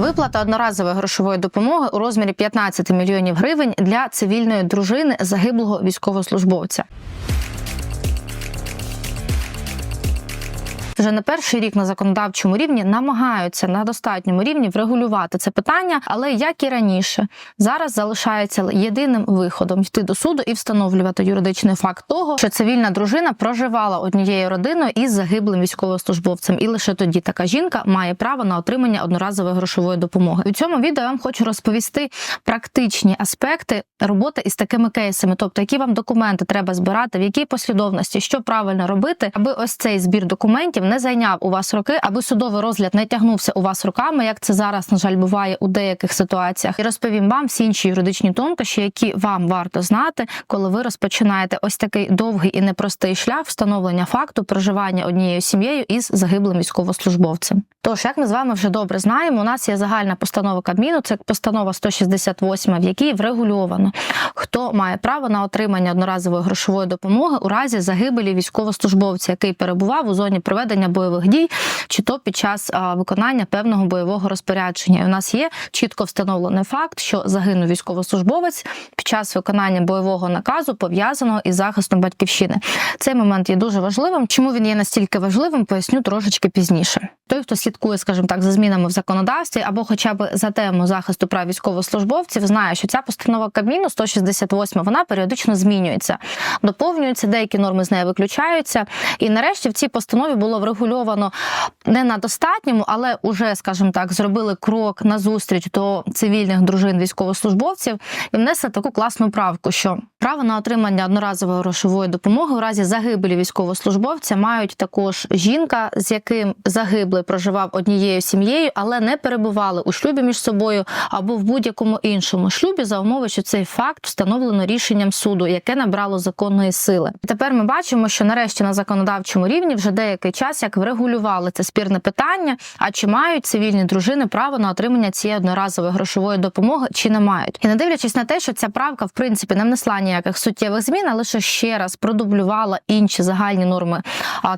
Виплата одноразової грошової допомоги у розмірі 15 мільйонів гривень для цивільної дружини загиблого військовослужбовця. Вже не перший рік на законодавчому рівні намагаються на достатньому рівні врегулювати це питання, але як і раніше, зараз залишається єдиним виходом йти до суду і встановлювати юридичний факт того, що цивільна дружина проживала однією родиною із загиблим військовослужбовцем, і лише тоді така жінка має право на отримання одноразової грошової допомоги. У цьому відео я вам хочу розповісти практичні аспекти роботи із такими кейсами, тобто які вам документи треба збирати, в якій послідовності, що правильно робити, аби ось цей збір документів не зайняв у вас роки, аби судовий розгляд не тягнувся у вас руками, як це зараз на жаль буває у деяких ситуаціях. І розповім вам всі інші юридичні тонкощі, які вам варто знати, коли ви розпочинаєте ось такий довгий і непростий шлях встановлення факту проживання однією сім'єю із загиблим військовослужбовцем. Тож, як ми з вами вже добре знаємо, у нас є загальна постанова Кабміну, це постанова 168, в якій врегульовано, хто має право на отримання одноразової грошової допомоги у разі загибелі військовослужбовця, який перебував у зоні проведення бойових дій, чи то під час виконання певного бойового розпорядження. І у нас є чітко встановлений факт, що загинув військовослужбовець під час виконання бойового наказу пов'язаного із захистом батьківщини. Цей момент є дуже важливим. Чому він є настільки важливим, поясню трошечки пізніше. Той, хто слідкує, скажімо так, за змінами в законодавстві або хоча б за тему захисту прав військовослужбовців, знає, що ця постанова Кабміну 168, вона періодично змінюється, доповнюються, деякі норми з неї виключаються. І нарешті в цій постанові було врегульовано не на достатньому, але уже, скажімо так, зробили крок на зустріч до цивільних дружин військовослужбовців і внесли таку класну правку, що право на отримання одноразової грошової допомоги у разі загибелі військовослужбовця мають також жінка, з яким загиблий проживав однією сім'єю, але не перебували у шлюбі між собою або в будь-якому іншому шлюбі за умови, що цей факт встановлено рішенням суду, яке набрало законної сили. Тепер ми бачимо, що нарешті на законодавчому рівні вже деякий час як врегулювали це спірне питання. А чи мають цивільні дружини право на отримання цієї одноразової грошової допомоги, чи не мають? І не дивлячись на те, що ця правка в принципі не внесла ніяких суттєвих змін, а лише ще раз продублювала інші загальні норми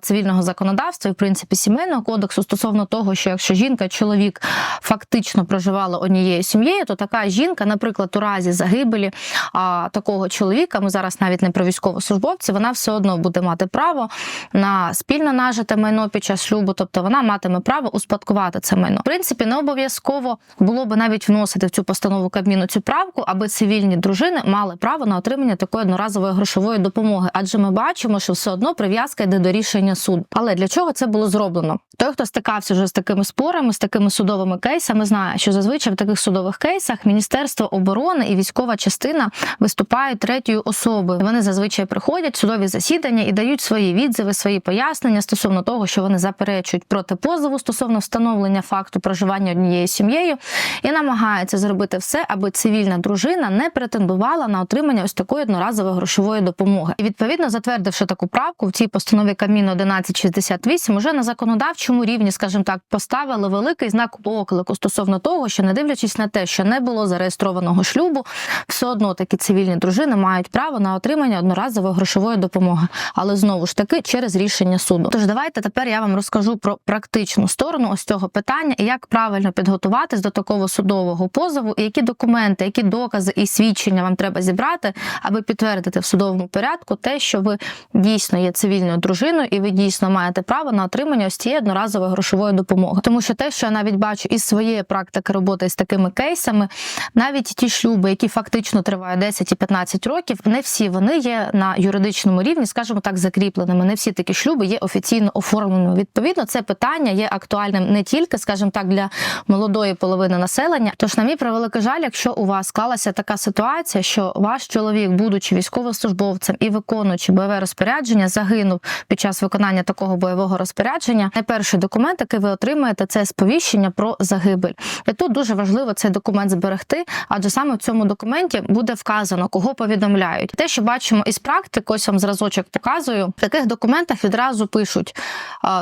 цивільного законодавства і в принципі сімейного кодексу стосовно того, що якщо жінка, чоловік фактично проживала однією сім'єю, то така жінка, наприклад, у разі загибелі а, такого чоловіка, ми зараз навіть не про військовослужбовців, вона все одно буде мати право на спільно нажите майно під час шлюбу, тобто вона матиме право успадкувати це майно. В принципі, не обов'язково було би навіть вносити в цю постанову Кабміну цю правку, аби цивільні дружини мали право на отримання такої одноразової грошової допомоги, адже ми бачимо, що все одно прив'язка йде до рішення суду. Але для чого це було зроблено? Той, хто стикався вже з такими спорами, з такими судовими кейсами, знає, що зазвичай в таких судових кейсах Міністерство оборони і військова частина виступають третьою особою. Вони зазвичай приходять в судові засідання і дають свої відзиви, свої пояснення стосовно того, що вони заперечують проти позову стосовно встановлення факту проживання однією сім'єю, і намагаються зробити все, аби цивільна дружина не претендувала на отримання ось такої одноразової грошової допомоги. І відповідно затвердивши таку правку в цій постанові Кабміну 1168, уже на законодавчому рівні, скажімо так, поставили великий знак оклику стосовно того, що не дивлячись на те, що не було зареєстрованого шлюбу, все одно такі цивільні дружини мають право на отримання одноразової грошової допомоги, але знову ж таки через рішення суду. Тож давайте тепер я вам розкажу про практичну сторону ось цього питання і як правильно підготуватись до такого судового позову, і які документи, які докази і свідчення вам треба зібрати, аби підтвердити в судовому порядку те, що ви дійсно є цивільною дружиною, і ви дійсно маєте право на отримання ось цієї одноразової грошової допомоги. Тому що те, що я навіть бачу із своєї практики роботи з такими кейсами, навіть ті шлюби, які фактично тривають 10 і 15 років, не всі вони є на юридичному рівні, скажімо так, закріпленими. Не всі такі шлюби є офіційно оформленими. Відповідно, це питання є актуальним не тільки, скажімо так, для молодої половини населення. Тож, на мій превеликий жаль, якщо у вас склалася така ситуація, що ваш чоловік, будучи військовослужбовцем і виконуючи бойове розпорядження, загинув під час виконання такого бойового розпорядження. Найперший документ, який ви отримаєте, це сповіщення про загибель. І тут дуже важливо цей документ зберегти, адже саме в цьому документі буде вказано, кого повідомляють. Те, що бачимо із практики, ось вам зразочок показую. В таких документах відразу пишуть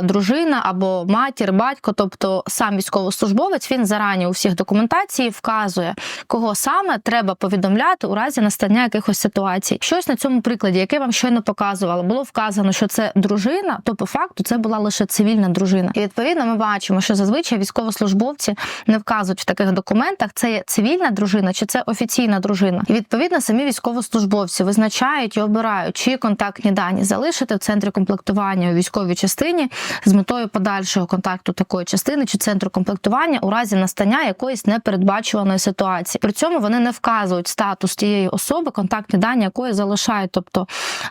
дружина або матір, батько, тобто сам військовослужбовець, він зарані у всіх документації вказує, кого саме треба повідомляти у разі настання якихось ситуацій. Щось на цьому прикладі, яке я вам щойно показувала, було вказано, що це дружина, то по факту це була лише цивільна дружина. І відповідно ми бачимо, що зазвичай військовослужбовці не вказують в таких документах, це є цивільна дружина чи це офіційна дружина. І відповідно самі військовослужбовці визначають і обирають, чиї контактні дані залишити в центрі комплектування у військовій частині з метою подальшого контакту такої частини чи центру комплектування у разі настання якоїсь непередбачуваної ситуації. При цьому вони не вказують статус тієї особи, контактні дані якої залишають. Тобто,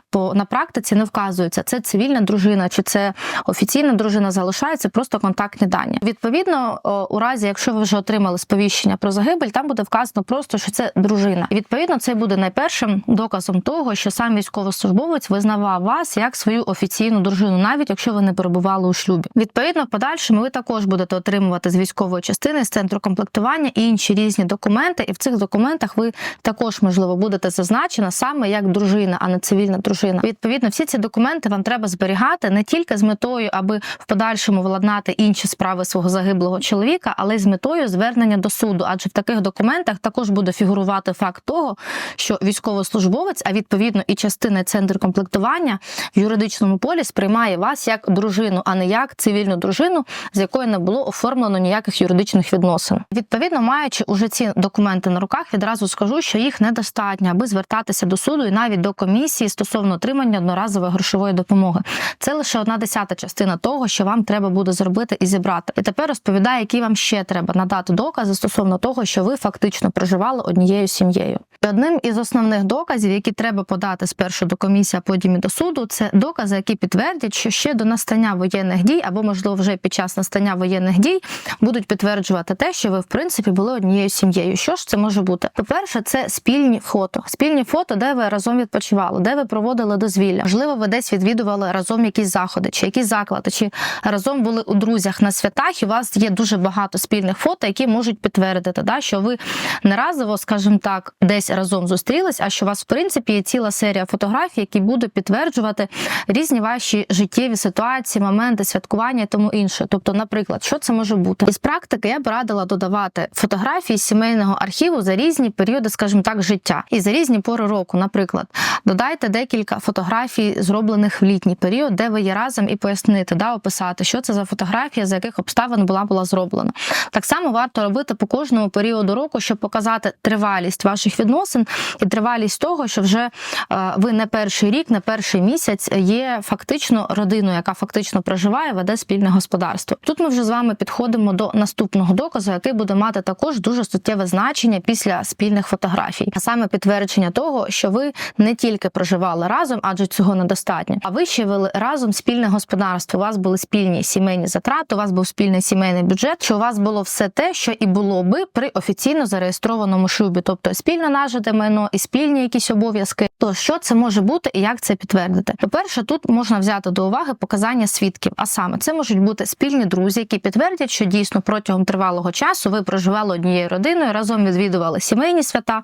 по на практиці не вказується, це цивільна дружина чи це офіційна дружина залишається просто контактні дані. Відповідно, у разі, якщо ви вже отримали сповіщення про загибель, там буде вказано просто, що це дружина. І відповідно, це буде найпершим доказом того, що сам військовослужбовець визнавав вас як свою офіційну дружину, навіть якщо ви не перебували у шлюбі. Відповідно, в подальшому ви також будете отримувати з військової частини з центру комплектування і інші різні документи. І в цих документах ви також можливо будете зазначена саме як дружина, а не цивільна дружина. Відповідно, всі ці документи вам треба зберігати не тільки з метою, аби в подальшому владнати інші справи свого загиблого чоловіка, але й з метою звернення до суду. Адже в таких документах також буде фігурувати факт того, що військовослужбовець, а відповідно і частина центру комплектування в юридичному полі сприймає вас як дружину, а не як цивільну дружину, з якою не було оформлено ніяких юридичних відносин. Відповідно, маючи уже ці документи на руках, відразу скажу, що їх недостатньо, аби звертатися до суду і навіть до комісії стосовно отримання одноразової грошової допомоги. Це лише одна десята частина того, що вам треба буде зробити і зібрати. І тепер розповідаю, які вам ще треба надати докази стосовно того, що ви фактично проживали однією сім'єю. Одним із основних доказів, які треба подати спершу до комісії, а потім і до суду, це докази, які підтвердять, що ще до настання воєнних дій, або можливо вже під час настання воєнних дій, будуть підтверджувати те, що ви в принципі були однією сім'єю. Що ж це може бути? По-перше, це спільні фото. Спільні фото, де ви разом відпочивали, де ви проводили дозвілля. Можливо, ви десь відвідували разом якісь заходи, чи якісь заклади, чи разом були у друзях на святах. І у вас є дуже багато спільних фото, які можуть підтвердити, да, що ви не разово, скажімо так, десь разом зустрілись, а що у вас в принципі є ціла серія фотографій, які будуть підтверджувати різні ваші життєві ситуації, моменти святкування і тому інше. Тобто, наприклад, що це може бути із практики, я б радила додавати фотографії сімейного архіву за різні періоди, скажімо так, життя і за різні пори року. Наприклад, додайте декілька фотографій, зроблених в літній період, де ви є разом, і пояснити, да, описати, що це за фотографія, за яких обставин була була зроблена. Так само варто робити по кожному періоду року, щоб показати тривалість ваших відносин і тривалість того, що вже е, ви не перший рік, не перший місяць є фактично родиною, яка фактично проживає, веде спільне господарство. Тут ми вже з вами підходимо до наступного доказу, який буде мати також дуже суттєве значення після спільних фотографій, а саме підтвердження того, що ви не тільки проживали разом, адже цього недостатньо, а ви ще вели разом спільне господарство. У вас були спільні сімейні затрати, у вас був спільний сімейний бюджет. Що у вас було все те, що і було би при офіційно зареєстрованому шлюбі, тобто спільно нажите майно і спільні якісь обов'язки. То що це може бути і як це підтвердити? По-перше, тут можна взяти до уваги показання свідків, а саме це можуть бути спільні друзі, які підтвердять, що дійсно протягом тривалого часу ви проживали однією родиною, разом відвідували сімейні свята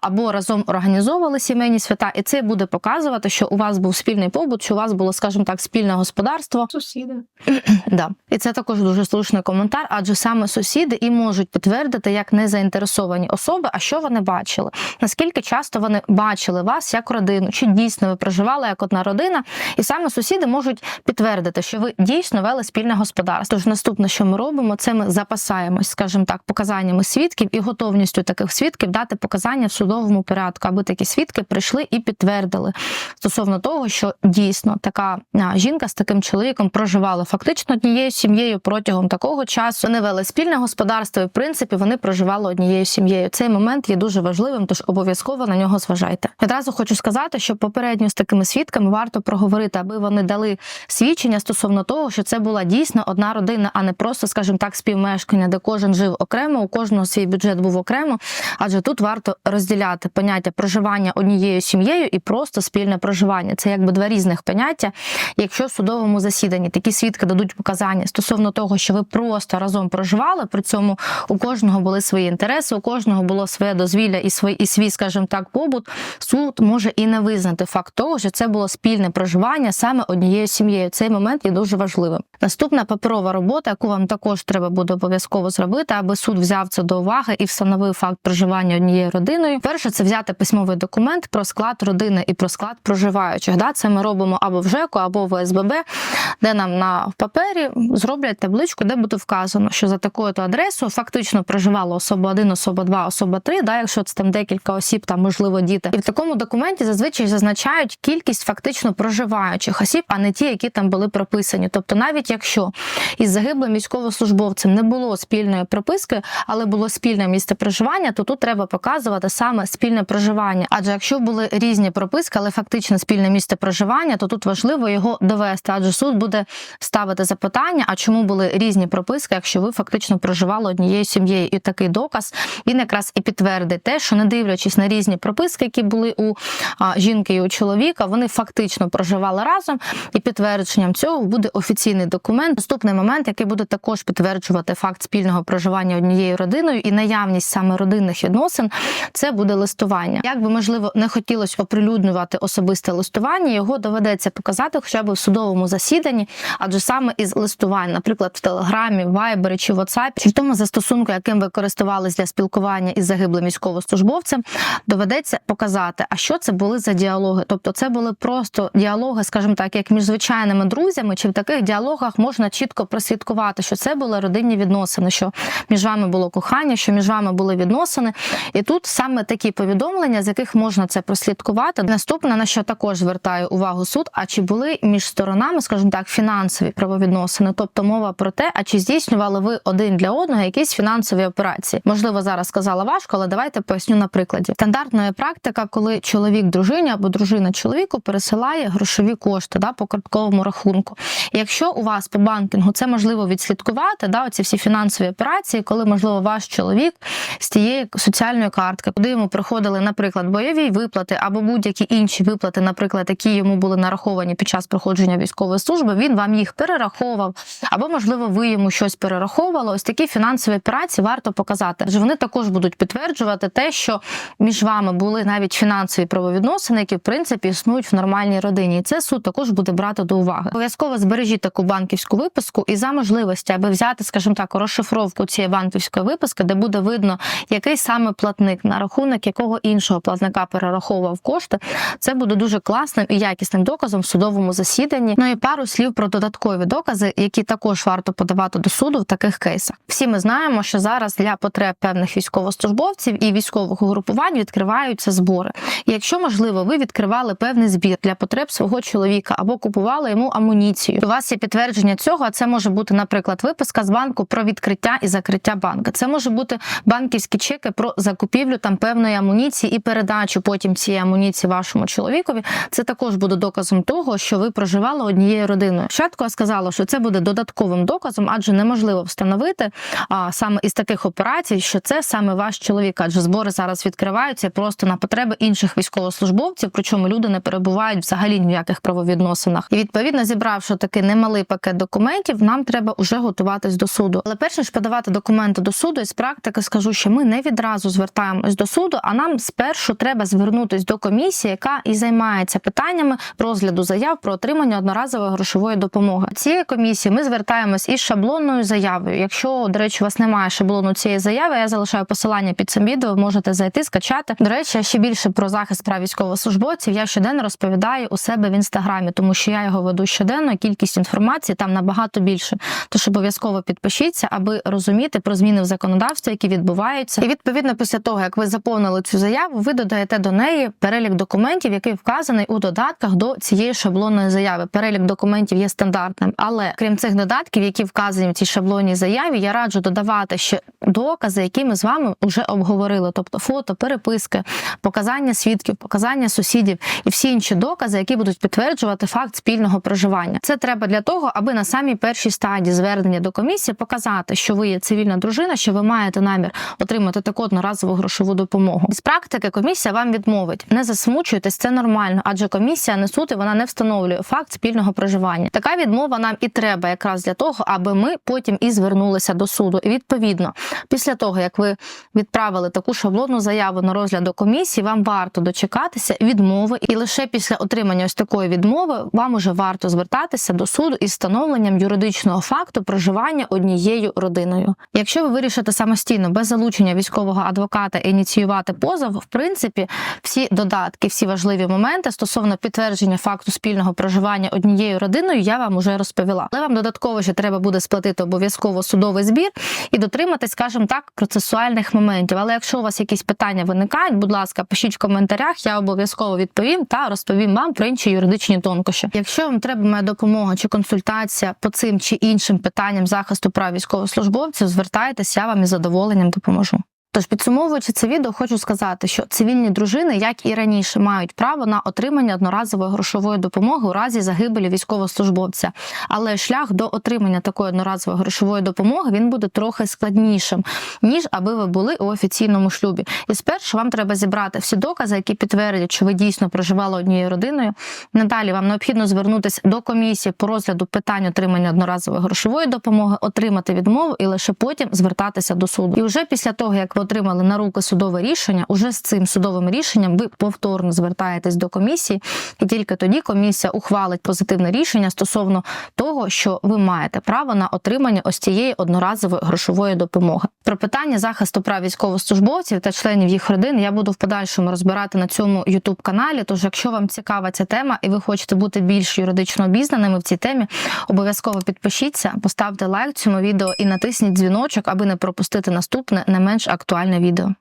або разом організовували сімейні свята, і це буде показувати, що у вас був спільний побут, що у вас було, скажімо так, спільне господарство. Сусіди. Да. І це також дуже слушний коментар, адже саме сусіди і можуть підтвердити як незаінтересовані особи, а що вони бачили. Наскільки часто вони бачили вас як родину, чи дійсно ви проживали як одна родина, і саме сусіди можуть підтвердити, що ви дійсно вели спільне господарство. Тож наступне, що ми робимо, це ми запасаємось, скажімо так, показаннями свідків і готовністю таких свідків дати показання в судовому порядку, аби такі свідки прийшли і підтвердили стосовно того, що дійсно така жінка з таким чоловіком проживала фактично однією сім'єю протягом такого часу. Вони вели спільне господарство, і в принципі вони проживали однією сім'єю. Цей момент є дуже важливим, тож обов'язково на нього зважайте. Відразу хочу сказати, що попередньо з такими свідками варто проговорити, аби вони дали свідчення стосовно того, що це була дійсно одна родина, а не просто, скажімо так, співмешкання, де кожен жив окремо, у кожного свій бюджет був окремо. Адже тут варто розділяти поняття проживання однією сім'єю і просто спільне проживання. Це якби два різних поняття. Якщо в судовому засіданні такі свідки дадуть показання стосовно того, що ви просто разом проживали, при цьому у кожного були свої інтереси, у кожного було своє дозвілля і свій, і свій, скажімо так, побут, суд може і не визнати факт того, що це було спільне проживання саме однією сім'єю. Це цей момент є дуже важливим. Наступна паперова робота, яку вам також треба буде обов'язково зробити, аби суд взяв це до уваги і встановив факт проживання однією родиною. Перше, це взяти письмовий документ про склад родини і про склад проживаючих. Да? Це ми робимо або в ЖЕКу, або в СББ, де нам на папері зроблять табличку, де буде вказано, що за такою то адресою фактично проживала особа 1, особа 2, особа 3, да, якщо це там декілька осіб, там можливо діти. І в такому документі зазвичай зазначають кількість фактично проживаючих осіб, а не ті, які там були прописані. Тобто, навіть якщо із загиблим військовослужбовцем не було спільної прописки, але було спільне місце проживання, то тут треба показувати саме спільне проживання. Адже якщо були різні прописки, але фактично спільне місце проживання, то тут важливо його довести, адже суд буде ставити запитання, а чому були різні прописки, якщо ви фактично проживали однією сім'єю, і такий доказ він якраз і підтвердить те, що не дивлячись на різні прописки, які були у жінки і у чоловіка, вони фактично проживали разом, і підтвердженням цього буде офіційний документ. Наступний момент, який буде також підтверджувати факт спільного проживання однією родиною і наявність саме родинних відносин, це буде листування. Як би можливо не хотілося оприлюднювати особисте листування, його доведеться показати хоча б в судовому засіданні, адже саме із листувань, наприклад, в Телеграмі, Вайбері чи WhatsApp, чи в тому застосунку, яким ви користувались для спілкування із загиблим військовослужбовцем, доведеться показати, а що це були за діалоги. Тобто, це були просто діалоги, скажімо так, як між звичайними друзями, чи в таких діалогах можна чітко прослідкувати, що це були родинні відносини, що між вами було кохання, що між вами були відносини. І тут саме такі повідомлення, з яких можна це прослідкувати. Наступне на що також звертає увагу суд, а чи були між сторонами, скажімо так, фінансові правовідносини, тобто мова про те, а чи здійснювали ви один для одного якісь фінансові операції? Можливо, зараз сказала важко, але давайте поясню на прикладі. Стандартна практика, коли чоловік дружині або дружина чоловіку пересилає грошові кошти да, по картковому рахунку. І якщо у вас по банкінгу це можливо відслідкувати, да, оці всі фінансові операції, коли можливо ваш чоловік з тієї соціальної картки, куди йому приходили, наприклад, бойові виплати або будь-які інші виплати, наприклад, які йому були нараховані під час проходження військової служби, він вам їх перераховував, або можливо ви йому щось перераховували. Ось такі фінансові операції варто показати. Адже вони також будуть підтверджувати те, що між вами були навіть фінансові правовідносини, які в принципі існують в нормальній родині. І це суд також буде брати до уваги. Обов'язково збережіть таку банківську виписку і за можливості, аби взяти, скажімо так, розшифровку цієї банківської виписки, де буде видно, який саме платник на рахунок якого іншого платника перераховував кошти. Це буде дуже класним і якісним доказом в судовому засіданні. Ну і пару слів про додаткові докази, які також варто подавати до суду в таких кейсах. Всі ми знаємо, що зараз для потреб певних військовослужбовців і військових угрупувань відкриваються збори. І якщо можливо, ви відкривали певний збір для потреб свого чоловіка або купували йому амуніцію. У вас є підтвердження цього. а Це може бути, наприклад, виписка з банку про відкриття і закриття банка. Це може бути банківські чеки про закупівлю там певної амуніції і передачу потім цієї амуніції вашому чоловікові. Це також буде доказом того, що ви проживали однією родиною. Спочатку я сказала, що це буде додатковим доказом, адже неможливо встановити а, саме із таких операцій, що це саме ваш чоловік, адже збори зараз відкриваються просто на потреби інших військовослужбовців, причому люди не перебувають взагалі ні в яких правовідносинах. І відповідно, зібравши такий немалий пакет документів, нам треба вже готуватись до суду. Але перш ніж подавати документи до суду, із практики скажу, що ми не відразу звертаємось до суду, а нам спершу треба звернутись до комісії, яка і займається питаннями розгляду заяв про отримання одноразової грошової допомоги. Цієї комісії ми звертаємось із шаблонною заявою. Якщо, до речі, у вас немає шаблону цієї заяви, я залишаю посилання під цим відео. Можете зайти, скачати. До речі, ще більше про захист прав військовослужбовців я щоденно розповідаю у себе в інстаграмі, тому що я його веду щоденно. Кількість інформації там набагато більше. Тож обов'язково підпишіться, аби розуміти про зміни в законодавстві, які відбуваються. І відповідно, після того як ви заповнили цю заяву, ви додаєте до неї перелік документів, який вказаний у додатках до цієї шаблонної заяви. Перелік документів є стандартним, але крім цих додатків, які вказані в цій шаблонній заяві, я раджу додавати ще докази, які ми з вами вже обговорили, тобто фото, переписки, показання свідків, показання сусідів і всі інші докази, які будуть підтверджувати факт спільного проживання. Це треба для того, аби на самій першій стадії звернення до комісії показати, що ви є цивільна дружина, що ви маєте намір отримати таку одноразову грошову допомогу. З практики комісія вам відмовить. Не засмучуйтесь, це нормально, адже комісія не суд і вона не встановлює факт спільного проживання. Така відмова нам і треба якраз для того, аби ми потім і звернулися до суду. І відповідно, після того як ви відправили таку шаблонну заяву на розгляд до комісії, вам варто дочекатися відмови, і лише після отримання ось такої відмови вам уже варто варто звертатися до суду із встановленням юридичного факту проживання однією родиною. Якщо ви вирішите самостійно без залучення військового адвоката ініціювати позов, в принципі, всі додатки, всі важливі моменти стосовно підтвердження факту спільного проживання однією родиною, я вам уже розповіла. Але вам додатково ще треба буде сплатити обов'язково судовий збір і дотриматись, скажімо так, процесуальних моментів. Але якщо у вас якісь питання виникають, будь ласка, пишіть в коментарях, я обов'язково відповім та розповім вам про інші юридичні тонкощі. Якщо вам треба моя допомога чи консультація по цим чи іншим питанням захисту прав військовослужбовців, звертайтеся, я вам із задоволенням допоможу. Тож, підсумовуючи це відео, хочу сказати, що цивільні дружини, як і раніше, мають право на отримання одноразової грошової допомоги у разі загибелі військовослужбовця. Але шлях до отримання такої одноразової грошової допомоги він буде трохи складнішим, ніж аби ви були у офіційному шлюбі. І спершу вам треба зібрати всі докази, які підтвердять, що ви дійсно проживали однією родиною. Надалі вам необхідно звернутися до комісії по розгляду питань отримання одноразової грошової допомоги, отримати відмову і лише потім звертатися до суду. І вже після того, як ви отримали на руки судове рішення, уже з цим судовим рішенням ви повторно звертаєтесь до комісії, і тільки тоді комісія ухвалить позитивне рішення стосовно того, що ви маєте право на отримання ось цієї одноразової грошової допомоги. Про питання захисту прав військовослужбовців та членів їх родин я буду в подальшому розбирати на цьому youtube каналі. Тож, якщо вам цікава ця тема і ви хочете бути більш юридично обізнаними в цій темі, обов'язково підпишіться, поставте лайк цьому відео і натисніть дзвіночок, аби не пропустити наступне не менш актуальне відео.